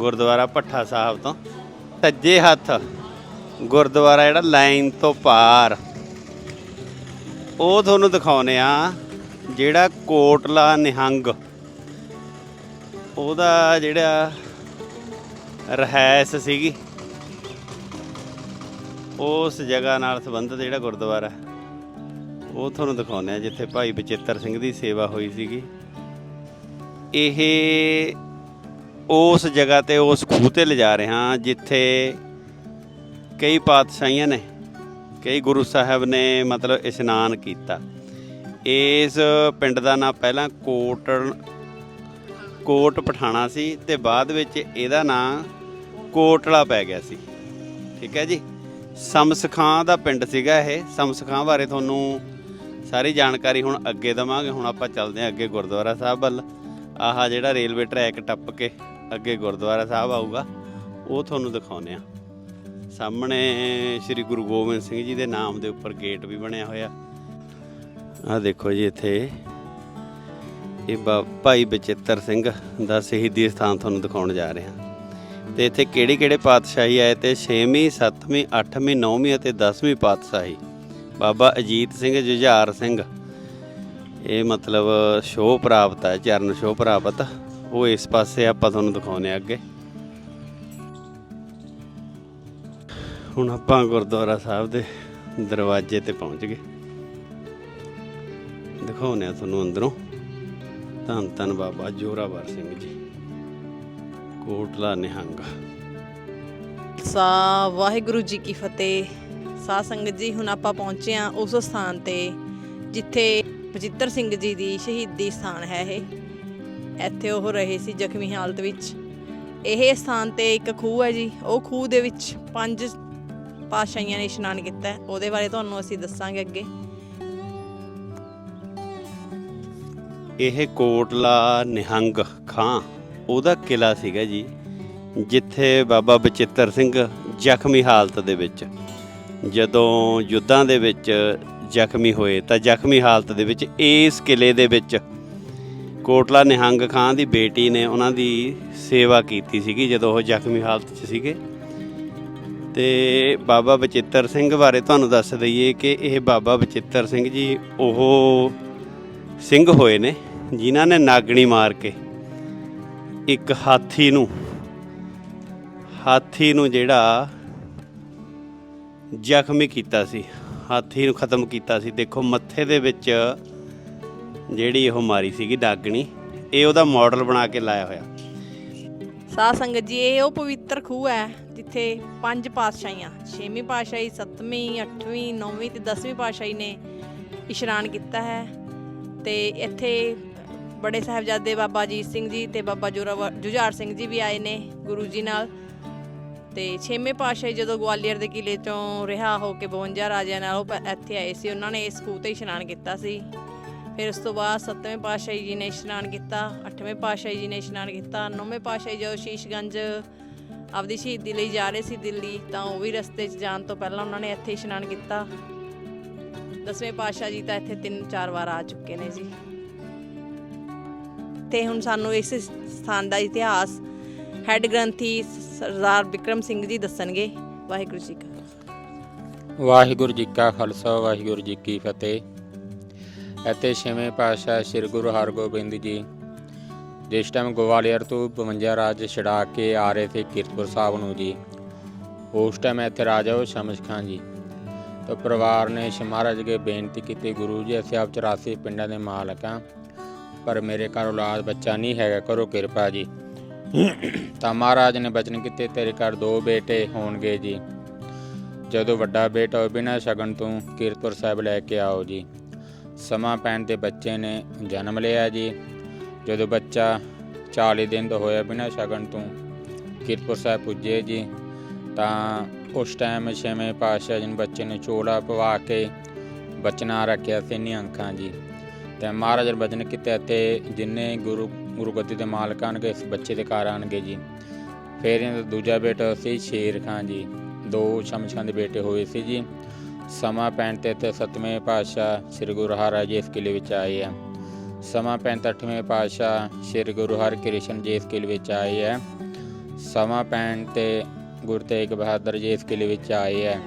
ਗੁਰਦੁਆਰਾ ਭੱਠਾ ਸਾਹਿਬ ਤੋਂ। ਸੱਜੇ ਹੱਥ ਗੁਰਦੁਆਰਾ ਜਿਹੜਾ ਲਾਈਨ ਤੋਂ ਪਾਰ। ਉਹ ਤੁਹਾਨੂੰ ਦਿਖਾਉਨੇ ਆ ਜਿਹੜਾ ਕੋਟਲਾ ਨਿਹੰਗ। ਉਹਦਾ ਜਿਹੜਾ ਰਹਿਸ ਸੀਗੀ। ਉਸ ਜਗ੍ਹਾ ਨਾਲ ਸੰਬੰਧਿਤ ਜਿਹੜਾ ਗੁਰਦੁਆਰਾ ਉਹ ਤੁਹਾਨੂੰ ਦਿਖਾਉਨੇ ਆ ਜਿੱਥੇ ਭਾਈ ਬਚਿੱਤਰ ਸਿੰਘ ਦੀ ਸੇਵਾ ਹੋਈ ਸੀਗੀ। ਇਹ ਉਸ ਜਗ੍ਹਾ ਤੇ ਉਸ ਖੂਹ ਤੇ ਲਿਜਾ ਰਿਹਾ ਜਿੱਥੇ ਕਈ ਪਾਤਸ਼ਾਹੀਆਂ ਨੇ, ਕਈ ਗੁਰੂ ਸਾਹਿਬ ਨੇ ਮਤਲਬ ਇਸ਼ਨਾਨ ਕੀਤਾ। ਇਸ ਪਿੰਡ ਦਾ ਨਾਂ ਪਹਿਲਾਂ ਕੋਟ ਕੋਟ ਪਠਾਣਾ ਸੀ ਤੇ ਬਾਅਦ ਵਿੱਚ ਇਹਦਾ ਨਾਂ ਕੋਟਲਾ ਪੈ ਗਿਆ ਸੀ। ਠੀਕ ਹੈ ਜੀ? ਸਮਸਖਾਂ ਦਾ ਪਿੰਡ ਸੀਗਾ ਇਹ। ਸਮਸਖਾਂ ਬਾਰੇ ਤੁਹਾਨੂੰ ਸਾਰੀ ਜਾਣਕਾਰੀ ਹੁਣ ਅੱਗੇ ਦਵਾਂਗੇ। ਹੁਣ ਆਪਾਂ ਚੱਲਦੇ ਹਾਂ ਅੱਗੇ ਗੁਰਦੁਆਰਾ ਸਾਹਿਬ ਵੱਲ। ਆਹ ਜਿਹੜਾ ਰੇਲਵੇ ਟਰੈਕ ਟੱਪ ਕੇ ਅੱਗੇ ਗੁਰਦੁਆਰਾ ਸਾਹਿਬ ਆਊਗਾ, ਉਹ ਤੁਹਾਨੂੰ ਦਿਖਾਉਂਦੇ ਆ ਸਾਹਮਣੇ ਸ੍ਰੀ ਗੁਰੂ ਗੋਬਿੰਦ ਸਿੰਘ ਜੀ ਦੇ ਨਾਮ ਦੇ ਉੱਪਰ ਗੇਟ ਵੀ ਬਣਿਆ ਹੋਇਆ। ਆਹ ਦੇਖੋ ਜੀ ਇੱਥੇ, ਇਹ ਬਾ- ਭਾਈ ਬਚਿੱਤਰ ਸਿੰਘ ਦਾ ਸ਼ਹੀਦੀ ਸਥਾਨ ਤੁਹਾਨੂੰ ਦਿਖਾਉਣ ਜਾ ਰਹੇ। ਹਾਂ ਤੇ ਇੱਥੇ ਕਿਹੜੇ ਕਿਹੜੇ ਪਾਤਸ਼ਾਹੀ ਆਏ ਤੇ 6ਵੀਂ 7ਵੀਂ 8ਵੀਂ 9ਵੀਂ ਅਤੇ 10ਵੀਂ ਪਾਤਸ਼ਾਹੀ? ਬਾਬਾ ਅਜੀਤ ਸਿੰਘ ਜੁਝਾਰ ਸਿੰਘ। ਇਹ ਮਤਲਬ ਸ਼ੋਅ ਪ੍ਰਾਪਤ ਹੈ, ਚਰਨ ਸ਼ੋਅ ਪ੍ਰਾਪਤ। ਉਹ ਇਸ ਪਾਸੇ ਆਪਾਂ ਤੁਹਾਨੂੰ ਦਿਖਾਉਨੇ ਆ ਅੱਗੇ। ਹੁਣ ਆਪਾਂ ਗੁਰਦੁਆਰਾ ਸਾਹਿਬ ਦੇ ਦਰਵਾਜ਼ੇ ਤੇ ਪਹੁੰਚ ਗਏ। ਦਿਖਾਉਨੇ ਆ ਤੁਹਾਨੂੰ ਅੰਦਰੋਂ। ਧੰਨ ਧੰਨ ਬਾਬਾ ਜੋਰਾਵਰ ਸਿੰਘ ਜੀ। ਕੋਟਲਾ ਨਿਹੰਗ। ਸਾ ਵਾਹਿਗੁਰੂ ਜੀ ਕੀ ਫਤਿਹ। ਸਾਧ ਸੰਗਤ ਜੀ, ਹੁਣ ਆਪਾਂ ਪਹੁੰਚੇ ਆ ਉਸ ਸਥਾਨ ਤੇ, ਜਿੱਥੇ ਬਚਿੱਤਰ ਸਿੰਘ ਜੀ ਦੀ ਸ਼ਹੀਦੀ ਸਥਾਨ ਹੈ ਇਹ। ਇੱਥੇ ਉਹ ਰਹੇ ਸੀ ਜ਼ਖਮੀ ਹਾਲਤ ਵਿੱਚ। ਇਹ ਸਥਾਨ ਤੇ ਇੱਕ ਖੂਹ ਹੈ ਜੀ। ਉਹ ਖੂਹ ਦੇ ਵਿੱਚ ਪੰਜ ਪਾਤਸ਼ਾਹੀਆਂ ਨੇ ਇਸ਼ਨਾਨ ਕੀਤਾ ਉਹਦੇ ਬਾਰੇ ਤੁਹਾਨੂੰ ਅਸੀਂ ਦੱਸਾਂਗੇ ਅੱਗੇ। ਇਹ ਕੋਟਲਾ ਨਿਹੰਗ ਖਾਂ, ਉਹਦਾ ਕਿਲਾ ਸੀਗਾ ਜੀ, ਜਿੱਥੇ ਬਾਬਾ ਬਚਿੱਤਰ ਸਿੰਘ ਜ਼ਖਮੀ ਹਾਲਤ ਦੇ ਵਿੱਚ, ਜਦੋਂ ਯੁੱਧਾਂ ਦੇ ਵਿੱਚ ਜ਼ਖਮੀ ਹੋਏ ਤਾਂ ਜ਼ਖਮੀ ਹਾਲਤ ਦੇ ਵਿੱਚ ਇਸ ਕਿਲੇ ਦੇ ਵਿੱਚ ਕੋਟਲਾ ਨਿਹੰਗ ਖਾਂ ਦੀ ਬੇਟੀ ਨੇ ਉਹਨਾਂ ਦੀ ਸੇਵਾ ਕੀਤੀ ਸੀਗੀ, ਜਦੋਂ ਉਹ ਜ਼ਖਮੀ ਹਾਲਤ 'ਚ ਸੀਗੇ। ਤੇ ਬਾਬਾ ਬਚਿੱਤਰ ਸਿੰਘ ਬਾਰੇ ਤੁਹਾਨੂੰ ਦੱਸ ਦਈਏ ਕਿ ਇਹ ਬਾਬਾ ਬਚਿੱਤਰ ਸਿੰਘ ਜੀ, ਉਹ ਸਿੰਘ ਹੋਏ ਨੇ, ਜਿਨ੍ਹਾਂ ਨੇ ਨਾਗਣੀ ਮਾਰ ਕੇ ਇੱਕ ਹਾਥੀ ਨੂੰ ਹਾਥੀ ਨੂੰ ਜਿਹੜਾ ਜ਼ਖਮੀ ਕੀਤਾ ਸੀ, ਹਾਥੀ ਨੂੰ ਖਤਮ ਕੀਤਾ ਸੀ। ਦੇਖੋ, ਮੱਥੇ ਦੇ ਵਿੱਚ ਜਿਹੜੀ ਉਹ ਮਾਰੀ ਸੀਗੀ ਨਾਗਣੀ ਇਹ ਉਹਦਾ ਮਾਡਲ ਬਣਾ ਕੇ ਲਾਇਆ ਹੋਇਆ। ਸਾਧ ਸੰਗਤ ਜੀ, ਇਹ ਉਹ ਪਵਿੱਤਰ ਖੂਹ ਹੈ, ਜਿੱਥੇ ਪੰਜ ਪਾਤਸ਼ਾਹੀਆਂ, ਛੇਵੀਂ ਪਾਤਸ਼ਾਹੀ, ਸੱਤਵੀਂ, ਅੱਠਵੀਂ, ਨੌਵੀਂ ਤੇ ਦਸਵੀਂ ਪਾਤਸ਼ਾਹੀ ਨੇ ਇਸ਼ਨਾਨ ਕੀਤਾ ਹੈ। ਤੇ ਇੱਥੇ ਬੜੇ ਸਾਹਿਬਜ਼ਾਦੇ ਬਾਬਾ ਅਜੀਤ ਸਿੰਘ ਜੀ ਤੇ ਬਾਬਾ ਜੋਰਾਵਰ ਜੁਝਾਰ ਸਿੰਘ ਜੀ ਵੀ ਆਏ ਨੇ ਗੁਰੂ ਜੀ ਨਾਲ। ਤੇ ਛੇਵੇਂ ਪਾਤਸ਼ਾਹੀ ਜਦੋਂ ਗਵਾਲੀਅਰ ਦੇ ਕਿਲੇ ਚੋਂ ਰਿਹਾ ਹੋ ਕੇ 52 ਰਾਜਿਆਂ ਨਾਲ ਉਹ ਇੱਥੇ ਆਏ ਸੀ। ਉਹਨਾਂ ਨੇ ਇਸ ਖੂਹ ਤੇ ਇਸ਼ਨਾਨ ਕੀਤਾ ਸੀ। ਫਿਰ ਉਸ ਤੋਂ ਬਾਅਦ ਸੱਤਵੇਂ ਪਾਤਸ਼ਾਹੀ ਜੀ ਨੇ ਇਸ਼ਨਾਨ ਕੀਤਾ, ਅੱਠਵੇਂ ਪਾਤਸ਼ਾਹੀ ਜੀ ਨੇ ਇਸ਼ਨਾਨ ਕੀਤਾ, ਨੌਵੇਂ ਪਾਤਸ਼ਾਹੀ ਜਦੋਂ ਸ਼ੀਸ਼ਗੰਜ ਆਪਦੀ ਸ਼ਹੀਦੀ ਲਈ ਜਾ ਰਹੇ ਸੀ ਦਿੱਲੀ, ਤਾਂ ਉਹ ਵੀ ਰਸਤੇ 'ਚ ਜਾਣ ਤੋਂ ਪਹਿਲਾਂ ਉਹਨਾਂ ਨੇ ਇੱਥੇ ਇਸ਼ਨਾਨ ਕੀਤਾ। ਦਸਵੇਂ ਪਾਤਸ਼ਾਹ ਜੀ ਤਾਂ ਇੱਥੇ ਤਿੰਨ ਚਾਰ ਵਾਰ ਆ ਚੁੱਕੇ ਨੇ ਜੀ। ਤੇ ਹੁਣ ਸਾਨੂੰ ਇਸ ਸਥਾਨ ਦਾ ਇਤਿਹਾਸ ਹੈੱਡ ਗ੍ਰੰਥੀ ਸਰਦਾਰ ਵਿਕਰਮ ਸਿੰਘ ਜੀ ਦੱਸਣਗੇ। ਵਾਹਿਗੁਰੂ ਜੀ ਕਾ ਵਾਹਿਗੁਰੂ ਜੀ ਕਾ ਖਾਲਸਾ, ਵਾਹਿਗੁਰੂ ਜੀ ਕੀ ਫਤਿਹ। ਅਤੇ ਛੇਵੇਂ ਪਾਤਸ਼ਾਹ ਸ੍ਰੀ ਗੁਰੂ ਹਰਗੋਬਿੰਦ ਜੀ, ਜਿਸ ਟਾਈਮ ਗਵਾਲੀਅਰ ਤੋਂ 52 ਰਾਜ ਛਡਾ ਕੇ ਆ ਰਹੇ ਸੀ ਕੀਰਤਪੁਰ ਸਾਹਿਬ ਨੂੰ ਜੀ, ਉਸ ਟਾਈਮ ਇੱਥੇ ਰਾਜਾ ਉਹ ਸ਼ਮਸ਼ ਖਾਨ ਜੀ, ਤਾਂ ਪਰਿਵਾਰ ਨੇ ਮਹਾਰਾਜ ਕੇ ਬੇਨਤੀ ਕੀਤੀ, ਗੁਰੂ ਜੀ, ਅਸੀਂ ਆਪ 84 ਪਿੰਡਾਂ ਦੇ ਮਾਲਕ ਹਾਂ ਪਰ ਮੇਰੇ ਘਰ ਔਲਾਦ ਬੱਚਾ ਨਹੀਂ ਹੈਗਾ, ਕਰੋ ਕਿਰਪਾ ਜੀ। ਤਾਂ ਮਹਾਰਾਜ ਨੇ ਬਚਨ ਕੀਤੇ, ਤੇਰੇ ਘਰ ਦੋ ਬੇਟੇ ਹੋਣਗੇ ਜੀ, ਜਦੋਂ ਵੱਡਾ ਬੇਟਾ ਹੋਵੇ ਬਿਨਾਂ ਸ਼ਗਨ ਤੋਂ ਕੀਰਤਪੁਰ ਸਾਹਿਬ ਲੈ ਕੇ ਆਓ ਜੀ। ਸਮਾਂ ਪੈਣ ਤੇ ਬੱਚੇ ਨੇ ਜਨਮ ਲਿਆ ਜੀ। ਜਦੋਂ ਬੱਚਾ 40 ਦਿਨ ਦਾ ਹੋਇਆ ਬਿਨਾਂ ਸ਼ਗਨ ਤੋਂ ਕੀਰਤਪੁਰ ਸਾਹਿਬ ਪੁੱਜੇ ਜੀ, ਤਾਂ ਉਸ ਟਾਈਮ ਛੇਵੇਂ ਪਾਤਸ਼ਾਹ ਜੀ ਨੇ ਬੱਚੇ ਨੂੰ ਚੋਲਾ ਪਵਾ ਕੇ ਬਚਨਾ ਰੱਖਿਆ ਸੀ ਨੀ ਅੰਕਾਂ ਜੀ। ਤੇ ਮਹਾਰਾਜ ਨੇ ਬਚਨ ਕੀਤੇ ਤੇ ਜਿੰਨੇ ਗੁਰੂ ਗੁਰੂ ਗੱਦੀ ਦੇ ਮਾਲਕ ਆਣਗੇ ਇਸ ਬੱਚੇ ਦੇ ਘਰ ਆਣਗੇ ਜੀ। ਫਿਰ ਇਹਨਾਂ ਦਾ ਦੂਜਾ ਬੇਟਾ ਸੀ ਸ਼ੇਰ ਖਾਨ ਜੀ। ਦੋ ਸ਼ਮਸ਼ਾਨ ਦੇ ਬੇਟੇ ਹੋਏ ਸੀ ਜੀ। ਸਮਾਂ ਪੈਣ ਤੇ ਤੇ ਸਤਵੇਂ ਪਾਤਸ਼ਾਹ ਸ੍ਰੀ ਗੁਰੂ ਹਰਿਰਾਏ ਜੀ ਇਸ ਕਿਲੇ ਵਿੱਚ ਆਏ ਹੈ ਸਮਾਂ ਪੈਣ ਤੇ ਅੱਠਵੇਂ ਪਾਤਸ਼ਾਹ ਸ੍ਰੀ ਗੁਰੂ ਹਰਿਕ੍ਰਿਸ਼ਨ ਜੀ ਇਸ ਕਿਲੇ ਵਿੱਚ ਆਏ ਹੈ ਸਮਾਂ ਪੈਣ ਤੇ ਗੁਰੂ ਤੇਗ ਬਹਾਦਰ ਜੀ ਇਸ ਕਿਲੇ ਵਿੱਚ ਆਏ ਹੈ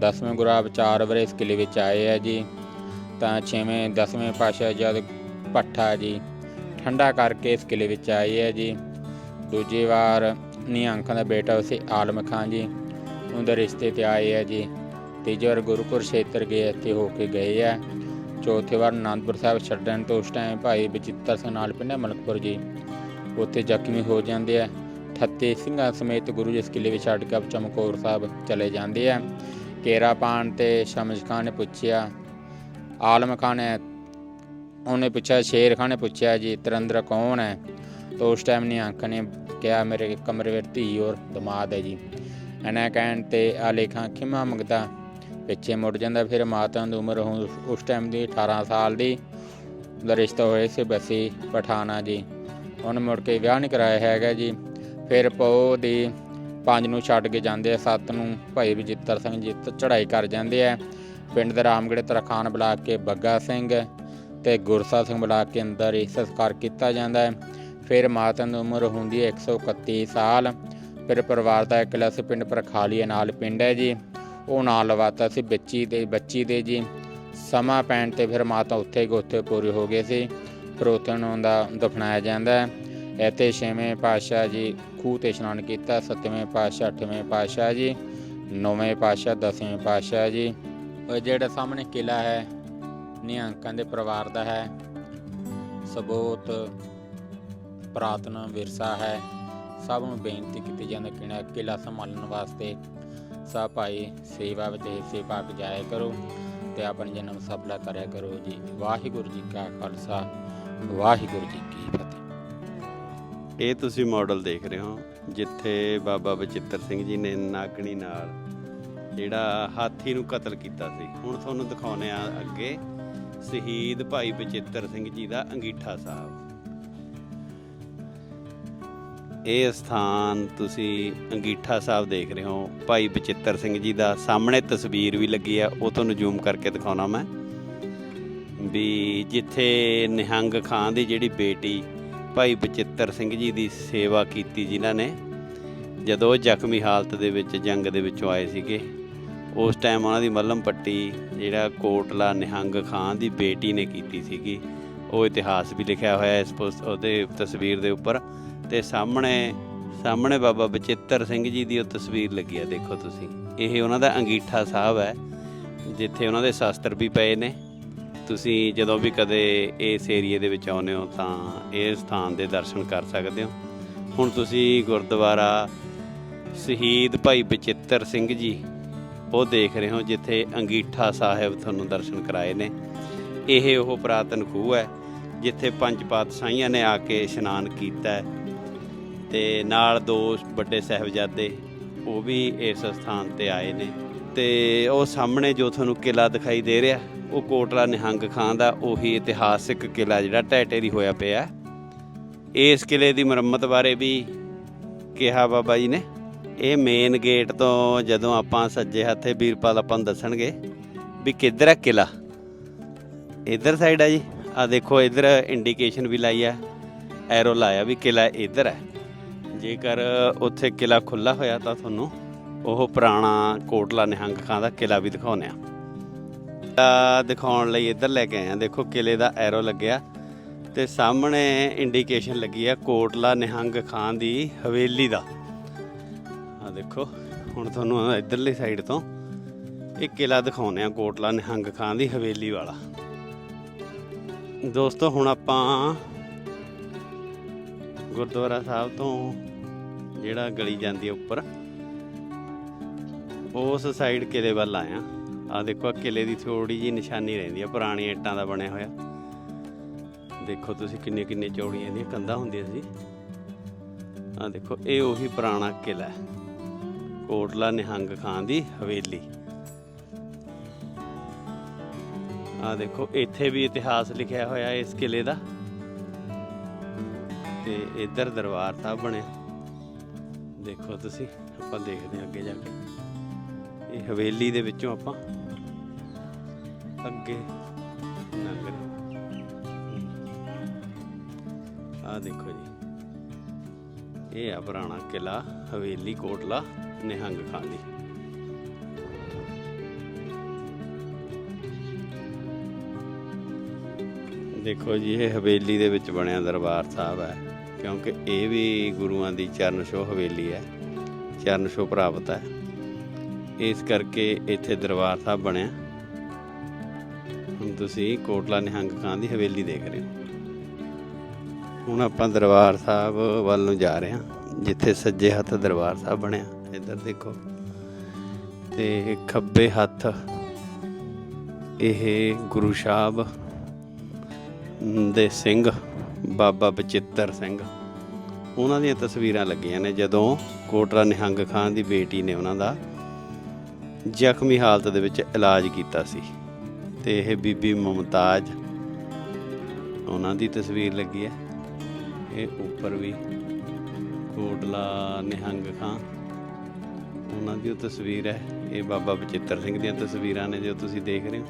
ਦਸਵੇਂ ਗੁਰੂ ਆਪ ਚਾਰ ਵਾਰ ਇਸ ਕਿਲੇ ਵਿੱਚ ਆਏ ਹੈ ਜੀ। ਤਾਂ ਛੇਵੇਂ, ਦਸਵੇਂ ਪਾਤਸ਼ਾਹ ਜਦ ਪੱਠਾ ਜੀ ਠੰਡਾ ਕਰਕੇ ਇਸ ਕਿਲੇ ਵਿੱਚ ਆਏ ਹੈ ਜੀ। ਦੂਜੀ ਵਾਰ ਨਿਹੰਗਾਂ ਦਾ ਬੇਟਾ ਸੀ ਆਲਮ ਖਾਨ ਜੀ, ਉਹਦੇ ਰਿਸ਼ਤੇ ਤੇ ਆਏ ਹੈ ਜੀ। ਤੀਜੀ ਵਾਰ ਗੁਰੂਪੁਰ ਖੇਤਰ ਗਏ, ਇੱਥੇ ਹੋ ਕੇ ਗਏ ਹੈ ਚੌਥੇ ਵਾਰ ਅਨੰਦਪੁਰ ਸਾਹਿਬ ਛੱਡਣ ਤੋਂ ਉਸ ਟਾਈਮ ਭਾਈ ਬਚਿੱਤਰ ਸਿੰਘ ਨਾਲ ਪਿੰਡ ਹੈ ਮਲਕਪੁਰ ਜੀ। ਉੱਥੇ ਜ਼ਖਮੀ ਹੋ ਜਾਂਦੇ ਆ। 38 ਸਿੰਘਾਂ ਸਮੇਤ ਗੁਰੂ ਜੀ ਇਸ ਕਿਲੇ ਵਿੱਚ ਛੱਡ ਕੇ ਚਮਕੌਰ ਸਾਹਿਬ ਚਲੇ ਜਾਂਦੇ ਆ। ਕੇਰਾ ਪਾਣ ਤੇ ਸ਼ਮਸ਼ ਖਾਨ ਨੇ ਪੁੱਛਿਆ, ਆਲਮ ਖਾਨ ਨੇ ਉਹਨੇ ਪੁੱਛਿਆ, ਸ਼ੇਰ ਖਾਨ ਨੇ ਪੁੱਛਿਆ, ਜੀ ਤਰੰਦਰ ਕੌਣ ਹੈ? ਤਾਂ ਉਸ ਟਾਈਮ ਨੇ ਅੰਕ ਨੇ ਕਿਹਾ, ਮੇਰੇ ਕਮਰੇ ਵਿੱਚ ਧੀ ਔਰ ਦਮਾਦ ਹੈ ਜੀ। ਇਹਨਾਂ ਕਹਿਣ ਤੇ ਆਲੇ ਖਾਂ ਖਿਮਾ ਮੰਗਦਾ ਪਿੱਛੇ ਮੁੜ ਜਾਂਦਾ, ਫਿਰ ਮਾਤਾ ਦੀ ਉਮਰ ਹੁਣ ਉਸ ਟਾਈਮ ਦੀ 18 ਸਾਲ ਦੀ ਦਾ ਰਿਸ਼ਤਾ ਹੋਇਆ ਸੀ ਬਸੀ ਪਠਾਣਾ ਜੀ। ਉਹਨੇ ਮੁੜ ਕੇ ਵਿਆਹ ਨਹੀਂ ਕਰਾਇਆ ਹੈਗਾ ਜੀ। ਫਿਰ ਪੋ ਦੀ ਪੰਜ ਨੂੰ ਛੱਡ ਕੇ ਜਾਂਦੇ ਆ, ਸੱਤ ਨੂੰ ਭਾਈ ਬਜਿੱਤਰ ਸਿੰਘ ਜੀ ਚੜ੍ਹਾਈ ਕਰ ਜਾਂਦੇ ਆ। ਪਿੰਡ ਦੇ ਰਾਮਗੜ੍ਹ ਤਰਖਾਨ ਬੁਲਾ ਕੇ ਬੱਗਾ ਸਿੰਘ ਤੇ ਗੁਰਸਾ ਸਿੰਘ ਬੁਲਾ ਕੇ ਅੰਦਰ ਹੀ ਸੰਸਕਾਰ ਕੀਤਾ ਜਾਂਦਾ ਹੈ। ਫਿਰ ਮਾਤਾ ਦੀ ਉਮਰ ਹੁੰਦੀ ਹੈ 131 ਸਾਲ। ਫਿਰ ਪਰਿਵਾਰ ਦਾ ਇਕੱਲਾ ਪਿੰਡ ਪ੍ਰਖਾਲੀਏ ਨਾਲ ਪਿੰਡ ਹੈ ਜੀ। ਉਹ ਨਾਂ ਲਵਾਤਾ ਸੀ ਬੱਚੀ ਦੇ ਬੱਚੀ ਦੇ ਜੀ। ਸਮਾਂ ਪੈਣ ਤੇ ਫਿਰ ਮਾਤਾ ਉੱਥੇ ਹੀ ਗੋਥੇ ਪੂਰੇ ਹੋ ਗਏ ਸੀ। ਫਿਰ ਉੱਥੇ ਨੂੰ ਦਾ ਦਫਨਾਇਆ ਜਾਂਦਾ ਹੈ। ਇੱਥੇ ਛੇਵੇਂ ਪਾਤਸ਼ਾਹ ਜੀ ਖੂਹ ਤੇ ਇਸ਼ਨਾਨ ਕੀਤਾ, ਸੱਤਵੇਂ ਪਾਤਸ਼ਾਹ, ਅੱਠਵੇਂ ਪਾਤਸ਼ਾਹ ਜੀ, ਨੌਵੇਂ ਪਾਤਸ਼ਾਹ, ਦਸਵੇਂ ਪਾਤਸ਼ਾਹ ਜੀ। ਉਹ ਜਿਹੜਾ ਸਾਹਮਣੇ ਕਿਲਾ ਹੈ, ਨਿਹੰਕਾਂ ਦੇ ਪਰਿਵਾਰ ਦਾ ਹੈ। ਸਬੂਤ ਪ੍ਰਾਰਥਨਾ ਵਿਰਸਾ ਹੈ। ਸਭ ਨੂੰ ਬੇਨਤੀ ਕੀਤੀ ਜਾਂਦੀ ਹੈ ਕਿ ਕਿਲਾ ਸੰਭਾਲਣ ਵਾਸਤੇ ਸਭ ਭਾਈ, ਸੇਵਾ ਵਿੱਚ ਹਿੱਸੇ ਪਾ ਕੇ ਜਾਇਆ ਕਰੋ ਤੇ ਆਪਣਾ ਜਨਮ ਸਫਲਾ ਕਰਿਆ ਕਰੋ ਜੀ। ਵਾਹਿਗੁਰੂ ਜੀ ਕਾ ਖਾਲਸਾ, ਵਾਹਿਗੁਰੂ ਜੀ ਕੀ ਫਤਿਹ। ਇਹ ਤੁਸੀਂ ਮਾਡਲ ਦੇਖ ਰਹੇ ਹੋ, ਜਿੱਥੇ ਬਾਬਾ ਬਚਿੱਤਰ ਸਿੰਘ ਜੀ ਨੇ ਨਾਗਣੀ ਨਾਲ ਜਿਹੜਾ ਹਾਥੀ ਨੂੰ ਕਤਲ ਕੀਤਾ ਸੀ। ਹੁਣ ਤੁਹਾਨੂੰ ਦਿਖਾਉਨੇ ਆ ਅੱਗੇ ਸ਼ਹੀਦ ਭਾਈ ਬਚਿੱਤਰ ਸਿੰਘ ਜੀ ਦਾ ਅੰਗੀਠਾ ਸਾਹਿਬ। ਇਹ ਸਥਾਨ ਤੁਸੀਂ ਅੰਗੀਠਾ ਸਾਹਿਬ ਦੇਖ ਰਹੇ ਹੋ। ਭਾਈ ਬਚਿੱਤਰ ਸਿੰਘ ਜੀ ਦਾ ਸਾਹਮਣੇ ਤਸਵੀਰ ਵੀ ਲੱਗੀ ਆ, ਉਹ ਤੁਹਾਨੂੰ ਜ਼ੂਮ ਕਰਕੇ ਦਿਖਾਉਣਾ ਮੈਂ। ਵੀ ਜਿੱਥੇ ਨਿਹੰਗ ਖਾਨ ਦੀ ਜਿਹੜੀ ਬੇਟੀ ਭਾਈ ਬਚਿੱਤਰ ਸਿੰਘ ਜੀ ਦੀ ਸੇਵਾ ਕੀਤੀ ਜਿਨ੍ਹਾਂ ਨੇ, ਜਦੋਂ ਜ਼ਖਮੀ ਹਾਲਤ ਦੇ ਵਿੱਚ, ਜੰਗ ਦੇ ਵਿੱਚੋਂ ਆਏ ਸੀਗੇ, ਉਸ ਟਾਈਮ ਉਹਨਾਂ ਦੀ ਮੱਲਮ ਪੱਟੀ, ਜਿਹੜਾ ਕੋਟਲਾ ਨਿਹੰਗ ਖਾਨ ਦੀ ਬੇਟੀ ਨੇ ਕੀਤੀ ਸੀਗੀ, ਉਹ ਇਤਿਹਾਸ ਵੀ ਲਿਖਿਆ ਹੋਇਆ ਇਸ ਪੁਸ- ਉਹਦੇ ਤਸਵੀਰ ਦੇ ਉੱਪਰ। ਤੇ ਸਾਹਮਣੇ ਸਾਹਮਣੇ ਬਾਬਾ ਬਚਿੱਤਰ ਸਿੰਘ ਜੀ ਦੀ ਉਹ ਤਸਵੀਰ ਲੱਗੀ ਆ, ਦੇਖੋ ਤੁਸੀਂ। ਇਹ ਉਹਨਾਂ ਦਾ ਅੰਗੀਠਾ ਸਾਹਿਬ ਹੈ, ਜਿੱਥੇ ਉਹਨਾਂ ਦੇ ਸ਼ਾਸਤਰ ਵੀ ਪਏ ਨੇ। ਤੁਸੀਂ ਜਦੋਂ ਵੀ ਕਦੇ ਇਸ ਏਰੀਏ ਦੇ ਵਿੱਚ ਆਉਂਦੇ ਹੋ ਤਾਂ ਇਸ ਸਥਾਨ ਦੇ ਦਰਸ਼ਨ ਕਰ ਸਕਦੇ ਹੋ। ਹੁਣ ਤੁਸੀਂ ਗੁਰਦੁਆਰਾ ਸ਼ਹੀਦ ਭਾਈ ਬਚਿੱਤਰ ਸਿੰਘ ਜੀ, ਉਹ ਦੇਖ ਰਹੇ ਹੋ, ਜਿੱਥੇ ਅੰਗੀਠਾ ਸਾਹਿਬ ਤੁਹਾਨੂੰ ਦਰਸ਼ਨ ਕਰਾਏ ਨੇ। ਇਹ ਉਹ ਪੁਰਾਤਨ ਖੂਹ ਹੈ, ਜਿੱਥੇ ਪੰਜ ਪਾਤਸ਼ਾਹੀਆਂ ਨੇ ਆ ਕੇ ਇਸ਼ਨਾਨ ਕੀਤਾ ਹੈ। ਤੇ ਨਾਲ ਦੋ ਵੱਡੇ ਸਾਹਿਬਜ਼ਾਦੇ, ਉਹ ਵੀ ਇਸ ਸਥਾਨ ਤੇ ਆਏ ਨੇ। ਤੇ ਉਹ ਸਾਹਮਣੇ ਜੋ ਤੁਹਾਨੂੰ ਕਿਲਾ ਦਿਖਾਈ ਦੇ ਰਿਹਾ, ਉਹ ਕੋਟਲਾ ਨਿਹੰਗ ਖਾਂ ਦਾ ਉਹੀ ਇਤਿਹਾਸਿਕ ਕਿਲਾ ਜਿਹੜਾ ਢਹਿ ਢੇਰੀ ਹੋਇਆ ਪਿਆ। ਇਸ ਕਿਲੇ ਦੀ ਮੁਰੰਮਤ ਬਾਰੇ ਵੀ ਕਿਹਾ ਬਾਬਾ ਜੀ ਨੇ। ਇਹ ਮੇਨ ਗੇਟ ਤੋਂ ਜਦੋਂ ਆਪਾਂ ਸੱਜੇ ਹੱਥੇ ਵੀਰਪਾਲ ਆਪਾਂ ਨੂੰ ਦੱਸਣਗੇ ਵੀ ਕਿੱਧਰ ਹੈ ਕਿਲਾ ਇਧਰ ਸਾਈਡ ਹੈ ਜੀ। ਆ ਦੇਖੋ, ਇਧਰ ਇੰਡੀਕੇਸ਼ਨ ਵੀ ਲਾਈ ਆ। ਐਰੋ ਲਾਇਆ ਵੀ ਕਿਲਾ ਇਧਰ ਹੈ ਜੇਕਰ ਉੱਥੇ ਕਿਲਾ ਖੁੱਲਾ ਹੋਇਆ ਤਾਂ ਤੁਹਾਨੂੰ ਉਹ ਪੁਰਾਣਾ ਕੋਟਲਾ ਨਿਹੰਗ ਖਾਂ ਦਾ ਕਿਲਾ ਵੀ ਦਿਖਾਉਂਦੇ ਆ ਤਾਂ ਦਿਖਾਉਣ ਲਈ ਇੱਧਰ ਲੈ ਕੇ ਆਏ ਆ ਦੇਖੋ ਕਿਲੇ ਦਾ ਐਰੋ ਲੱਗਿਆ ਤੇ ਸਾਹਮਣੇ ਇੰਡੀਕੇਸ਼ਨ ਲੱਗੀ ਆ ਕੋਟਲਾ ਨਿਹੰਗ ਖਾਂ ਦੀ ਹਵੇਲੀ ਦਾ। ਆ ਦੇਖੋ, ਹੁਣ ਤੁਹਾਨੂੰ ਇੱਧਰਲੀ ਸਾਈਡ ਤੋਂ ਇਹ ਕਿਲਾ ਦਿਖਾਉਂਦੇ ਆ ਕੋਟਲਾ ਨਿਹੰਗ ਖਾਂ ਦੀ ਹਵੇਲੀ ਵਾਲਾ। ਦੋਸਤੋ, ਹੁਣ ਆਪਾਂ ਗੁਰਦੁਆਰਾ ਸਾਹਿਬ ਤੋਂ ਜਿਹੜਾ ਗਲੀ ਜਾਂਦੀ ਹੈ ਉੱਪਰ, ਉਸ ਸਾਈਡ ਕਿਲੇ ਵੱਲ ਆਇਆ। ਆ ਦੇਖੋ, ਆਹ ਕਿਲੇ ਦੀ ਥੋੜੀ ਜੀ ਨਿਸ਼ਾਨੀ ਰਹਿੰਦੀ ਆ ਪੁਰਾਣੀ ਇੱਟਾਂ ਦਾ ਬਣਿਆ ਹੋਇਆ। ਦੇਖੋ ਤੁਸੀਂ ਕਿੰਨੇ ਕਿੰਨੇ ਚੌੜੀਆਂ ਦੀਆਂ ਕੰਧਾਂ ਹੁੰਦੀਆਂ ਸੀ। ਆ ਦੇਖੋ, ਇਹ ਉਹੀ ਪੁਰਾਣਾ ਕਿਲਾ ਹੈ, ਕੋਟਲਾ ਨਿਹੰਗ ਖਾਨ ਦੀ ਹਵੇਲੀ। ਆ ਦੇਖੋ, ਇੱਥੇ ਵੀ ਇਤਿਹਾਸ ਲਿਖਿਆ ਹੋਇਆ ਇਸ ਕਿਲੇ ਦਾ। ਤੇ ਇੱਧਰ ਦਰਬਾਰ ਸਾਹਿਬ ਬਣਿਆ। ਦੇਖੋ ਤੁਸੀਂ, ਆਪਾਂ ਦੇਖਦੇ ਹਾਂ ਅੱਗੇ ਜਾ ਕੇ। ਇਹ ਹਵੇਲੀ ਦੇ ਵਿੱਚੋਂ ਆਪਾਂ ਅੱਗੇ ਨਗਰ ਰਹੇ ਆ ਦੇਖੋ ਜੀ। ਇਹ ਆ ਪੁਰਾਣਾ ਕਿਲਾ, ਹਵੇਲੀ ਕੋਟਲਾ, ਨਿਹੰਗ ਖਾਂ ਦੀ ਦੇਖੋ ਜੀ, ਇਹ ਹਵੇਲੀ ਦੇ ਵਿੱਚ ਬਣਿਆ ਦਰਬਾਰ ਸਾਹਿਬ ਹੈ। ਕਿਉਂਕਿ ਇਹ ਵੀ ਗੁਰੂਆਂ ਦੀ ਚਰਨ ਛੋਹ ਹਵੇਲੀ ਹੈ, ਚਰਨ ਛੋਹ ਪ੍ਰਾਪਤ ਹੈ। ਇਸ ਕਰਕੇ ਇੱਥੇ ਦਰਬਾਰ ਸਾਹਿਬ ਬਣਿਆ। ਹੁਣ ਤੁਸੀਂ ਕੋਟਲਾ ਨਿਹੰਗ ਕਾਂ ਦੀ ਹਵੇਲੀ ਦੇਖ ਰਹੇ ਹੋ। ਹੁਣ ਆਪਾਂ ਦਰਬਾਰ ਸਾਹਿਬ ਵੱਲ ਨੂੰ ਜਾ ਰਹੇ ਹਾਂ, ਜਿੱਥੇ ਸੱਜੇ ਹੱਥ ਦਰਬਾਰ ਸਾਹਿਬ ਬਣਿਆ। ਇੱਧਰ ਦੇਖੋ, ਤੇ ਖੱਬੇ ਹੱਥ ਇਹ ਗੁਰੂ ਸਾਹਿਬ ਦੇ ਸਿੰਘ ਬਾਬਾ ਬਚਿੱਤਰ ਸਿੰਘ। ਉਹਨਾਂ ਦੀਆਂ ਤਸਵੀਰਾਂ ਲੱਗੀਆਂ ਨੇ ਜਦੋਂ ਕੋਟਲਾ ਨਿਹੰਗ ਖਾਨ ਦੀ ਬੇਟੀ ਨੇ ਉਹਨਾਂ ਦਾ ਜ਼ਖਮੀ ਹਾਲਤ ਦੇ ਵਿੱਚ ਇਲਾਜ ਕੀਤਾ ਸੀ। ਤੇ ਇਹ ਬੀਬੀ ਮੁਮਤਾਜ ਉਹਨਾਂ ਦੀ ਤਸਵੀਰ ਲੱਗੀ ਹੈ। ਇਹ ਉੱਪਰ ਵੀ ਕੋਟਲਾ ਨਿਹੰਗ ਖਾਂ ਉਹਨਾਂ ਦੀ ਉਹ ਤਸਵੀਰ ਹੈ। ਇਹ ਬਾਬਾ ਬਚਿੱਤਰ ਸਿੰਘ ਦੀਆਂ ਤਸਵੀਰਾਂ ਨੇ ਜੋ ਤੁਸੀਂ ਦੇਖ ਰਹੇ ਹੋ।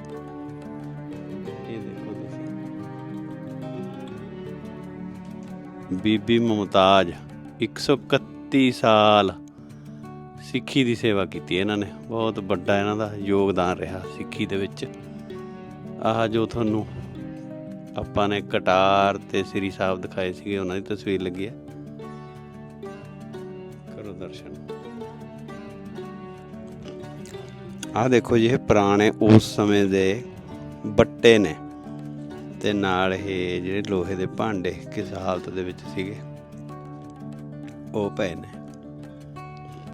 ਬੀਬੀ ਮੁਮਤਾਜ 131 ਸਾਲ ਸਿੱਖੀ ਦੀ ਸੇਵਾ ਕੀਤੀ ਇਹਨਾਂ ਨੇ। ਬਹੁਤ ਵੱਡਾ ਇਹਨਾਂ ਦਾ ਯੋਗਦਾਨ ਰਿਹਾ ਸਿੱਖੀ ਦੇ ਵਿੱਚ। ਆਹ ਜੋ ਤੁਹਾਨੂੰ ਆਪਾਂ ਨੇ ਕਟਾਰ ਤੇ ਸ੍ਰੀ ਸਾਹਿਬ ਦਿਖਾਏ ਸੀਗੇ, ਉਹਨਾਂ ਦੀ ਤਸਵੀਰ ਲੱਗੀ ਹੈ। ਕਰੋ ਦਰਸ਼ਨ। ਆਹ ਦੇਖੋ ਜੀ, ਇਹ ਪੁਰਾਣੇ ਉਸ ਸਮੇਂ ਦੇ ਬੱਟੇ ਨੇ। ਤੇ ਨਾਲ ਇਹ ਜਿਹੜੇ ਲੋਹੇ ਦੇ ਭਾਂਡੇ, ਕਿਸ ਹਾਲਤ ਦੇ ਵਿੱਚ ਸੀਗੇ, ਉਹ ਪਏ ਨੇ।